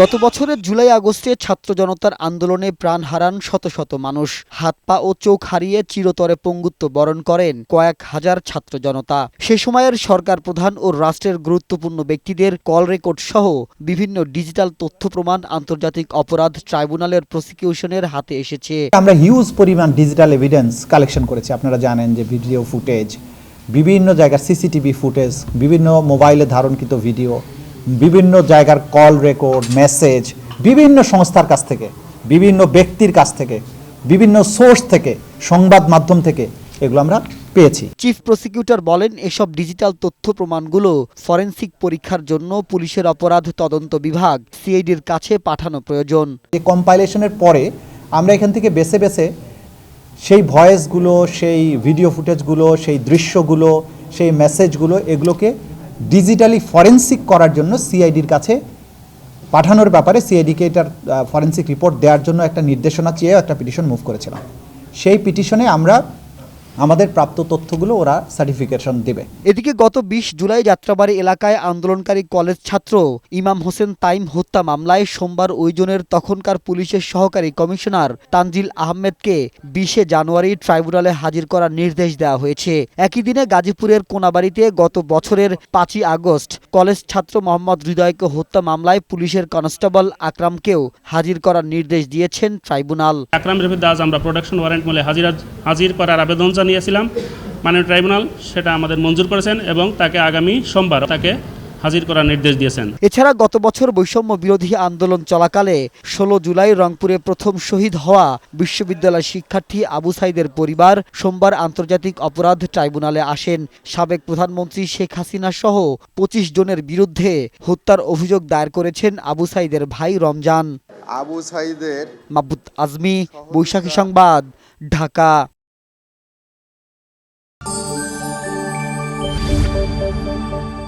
গত বছরের জুলাই আগস্টে ছাত্র জনতার আন্দোলনে প্রাণ হারান শত শত মানুষ। হাত, পা ও চোখ হারিয়ে চিরতরে পঙ্গুত্ব বরণ করেন কয়েক হাজার ছাত্র জনতা। সে সময়ের সরকার প্রধান ও রাষ্ট্রের গুরুত্বপূর্ণ ব্যক্তিদের কল রেকর্ড সহ বিভিন্ন ডিজিটাল তথ্য প্রমাণ আন্তর্জাতিক অপরাধ ট্রাইব্যুনালের প্রসিকিউশনের হাতে এসেছে। আমরা হিউজ পরিমাণ ডিজিটাল এভিডেন্স কালেকশন করেছি। আপনারা জানেন যে ভিডিও ফুটেজ বিভিন্ন জায়গার সিসিটিভি ফুটেজ বিভিন্ন মোবাইলে ধারণকৃত ভিডিও বিভিন্ন জায়গার কল রেকর্ড মেসেজ বিভিন্ন সংস্থার কাছ থেকে বিভিন্ন ব্যক্তির কাছ থেকে বিভিন্ন সোর্স থেকে সংবাদ মাধ্যম থেকে এগুলো আমরা পেয়েছি। চিফ প্রসিকিউটর বলেন এসব ডিজিটাল তথ্য প্রমাণগুলো ফরেন্সিক পরীক্ষার জন্য পুলিশের অপরাধ তদন্ত বিভাগ সিআইডির কাছে পাঠানো প্রয়োজন। এই কম্পাইলেশনের পরে আমরা এখান থেকে বেছে বেছে সেই ভয়েসগুলো সেই ভিডিও ফুটেজগুলো সেই দৃশ্যগুলো সেই মেসেজগুলো এগুলোকে ডিজিটালি ফরেন্সিক করার জন্য সিআইডির কাছে পাঠানোর ব্যাপারে সিআইডিকে এটার ফরেন্সিক রিপোর্ট দেওয়ার জন্য একটা নির্দেশনা চেয়ে একটা পিটিশন মুভ করেছিলাম। সেই পিটিশনে আমরা আমাদের প্রাপ্ত তথ্যগুলো ওরা সার্টিফিকেশন দেবে। এদিকে গত বিশ জুলাই যাত্রাবাড়ি এলাকায় আন্দোলনকারী কলেজ ছাত্র ইমাম হোসেন তাইম হত্যা মামলায় সোমবার ওইজনের তখনকার পুলিশের সহকারী কমিশনার তানজিল আহমেদকে বিশে জানুয়ারি ট্রাইব্যুনালে হাজির করার নির্দেশ দেওয়া হয়েছে। একই দিনে গাজীপুরের কোনাবাড়িতে গত বছরের পাঁচই আগস্ট কলেজ ছাত্র মোহাম্মদ হৃদয়কে হত্যা মামলায় পুলিশের কনস্টেবল আকরামকেও হাজির করার নির্দেশ দিয়েছেন ট্রাইব্যুনাল। আকরাম বিরুদ্ধে আজ আমরা প্রোডাকশন ওয়ারেন্ট মূলে হাজির হাজির করার আবেদন জানিয়েছিলাম। মাননীয় ট্রাইব্যুনাল সেটা আমাদের মঞ্জুর করেছেন এবং তাকে আগামী সোমবার তাকে হাজির করার নির্দেশ দিয়েছেন। এছাড়া গত বছর বৈষম্য বিরোধী আন্দোলন চলাকালে ষোলো জুলাই রংপুরে প্রথম শহীদ হওয়া বিশ্ববিদ্যালয় শিক্ষার্থী আবু সাইদের পরিবার সোমবার আন্তর্জাতিক অপরাধ ট্রাইব্যুনালে আসেন। সাবেক প্রধানমন্ত্রী শেখ হাসিনা সহ পঁচিশ জনের বিরুদ্ধে হত্যার অভিযোগ দায়ের করেছেন আবু সাইদের ভাই রমজান। আবু সাইদের মাবুত আজমি বৈশাখী সংবাদ ঢাকা। Música